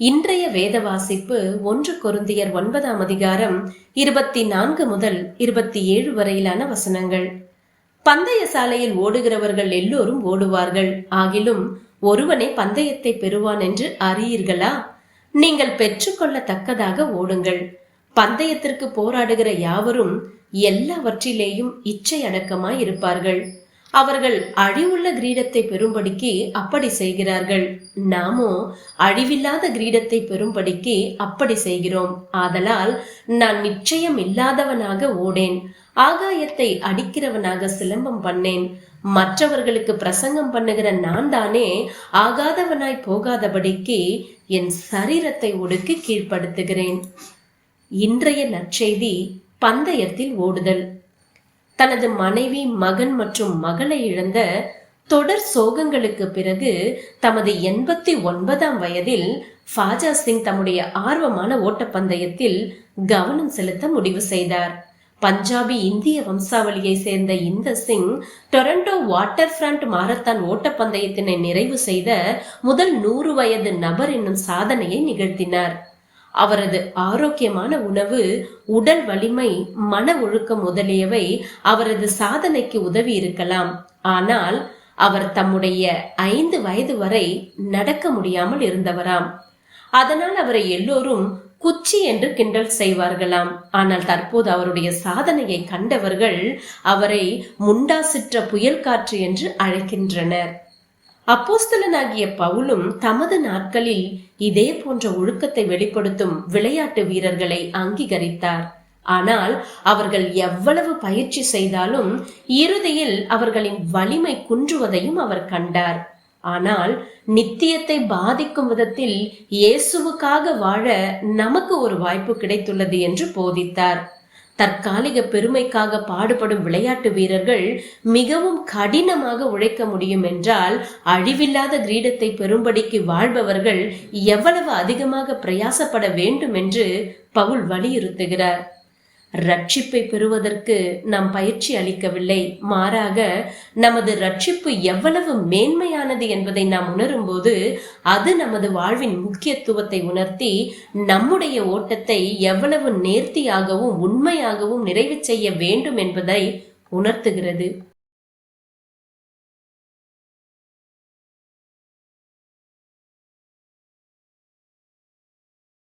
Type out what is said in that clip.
இன்றைய வேத வாசிப்பு ஒன்று கொருந்தியர் ஒன்பதாம் அதிகாரம் இருபத்தி நான்கு முதல் இருபத்தி ஏழு வரையிலான வசனங்கள். பந்தய சாலையில் ஓடுகிறவர்கள் எல்லோரும் ஓடுவார்கள். ஆகிலும் ஒருவனே பந்தயத்தை பெறுவான் என்று அறியீர்களா? நீங்கள் பெற்றுக்கொள்ளத்தக்கதாக ஓடுங்கள். பந்தயத்திற்கு போராடுகிற யாவரும் எல்லாவற்றிலேயும் இச்சை அடக்கமாய் இருப்பார்கள் அவர்கள் அழிவுள்ள கிரீடத்தை பெறும்படிக்கு அப்படி செய்கிறார்கள். நாமோ அழிவில்லாத கிரீடத்தை பெறும்படிக்கு அப்படி செய்கிறோம். ஆதலால் நான் நிச்சயம் இல்லாதவனாக ஓடேன். ஆகாயத்தை அடிக்கிறவனாக சிலம்பம் பண்ணேன். மற்றவர்களுக்கு பிரசங்கம் பண்ணுகிற நான் தானே ஆகாதவனாய் போகாதபடிக்கு என் சரீரத்தை ஒடுக்கி கீழ்ப்படுத்துகிறேன். இன்றைய நற்செய்தி பந்தயத்தில் ஓடுதல். தனது மனைவி மகன் மற்றும் மகளை இழந்த தொடர் சோகங்களுக்கு பிறகு தமது எண்பத்தி ஒன்பதாம் வயதில் ஃபாஜா சிங் தம்முடைய ஆர்வமான ஓட்டப்பந்தயத்தில் கவனம் செலுத்த முடிவு செய்தார். பஞ்சாபி இந்திய வம்சாவளியை சேர்ந்த இந்த Singh Toronto water front marathon ஓட்டப்பந்தயத்தினை நிறைவு செய்த முதல் நூறு வயது நபர் என்னும் சாதனையை நிகழ்த்தினார். அவரது ஆரோக்கியமான உணவு உடல் வலிமை மன ஒழுக்கம் முதலியவை அவரது சாதனைக்கு உதவி இருக்கலாம். ஆனால் அவர் தம்முடைய ஐந்து வயது வரை நடக்க முடியாமல் இருந்தவராம். அதனால் அவரை எல்லோரும் குச்சி என்று கிண்டல் செய்வார்களாம். ஆனால் தற்போது அவருடைய சாதனையை கண்டவர்கள் அவரை முண்டாசிற்ற புயல் காற்று என்று அழைக்கின்றனர். அப்போஸ்தலனாகிய பவுலும் தமது நாட்களில் இதே போன்ற ஒழுக்கத்தை வெளிப்படுத்தும் விளையாட்டு வீரர்களை அங்கீகரித்தார். ஆனால் அவர்கள் எவ்வளவு பயிற்சி செய்தாலும் இறுதியில் அவர்களின் வலிமை குன்றுவதையும் அவர் கண்டார். ஆனால் நித்தியத்தை பாதிக்கும் விதத்தில் இயேசுவுக்காக வாழ நமக்கு ஒரு வாய்ப்பு கிடைத்துள்ளது என்று போதித்தார். தற்காலிக பெருமைக்காக பாடுபடும் விளையாட்டு வீரர்கள் மிகவும் கடினமாக உழைக்க முடியும் என்றால் அழிவில்லாத கிரீடத்தை பெறும்படிக்கு வாழ்பவர்கள் எவ்வளவு அதிகமாக பிரயாசப்பட வேண்டும் என்று பவுல் வலியுறுத்துகிறார். ரட்சிப்பை பெறுவதற்கு நாம் பயிற்சி அளிக்கவில்லை. மாறாக நமது ரட்சிப்பு எவ்வளவு மேன்மையானது என்பதை நாம் உணரும்போது அது நமது வாழ்வின் முக்கியத்துவத்தை உணர்த்தி நம்முடைய ஓட்டத்தை எவ்வளவு நேர்த்தியாகவும் உண்மையாகவும் நிறைவு செய்ய வேண்டும் என்பதை உணர்த்துகிறது.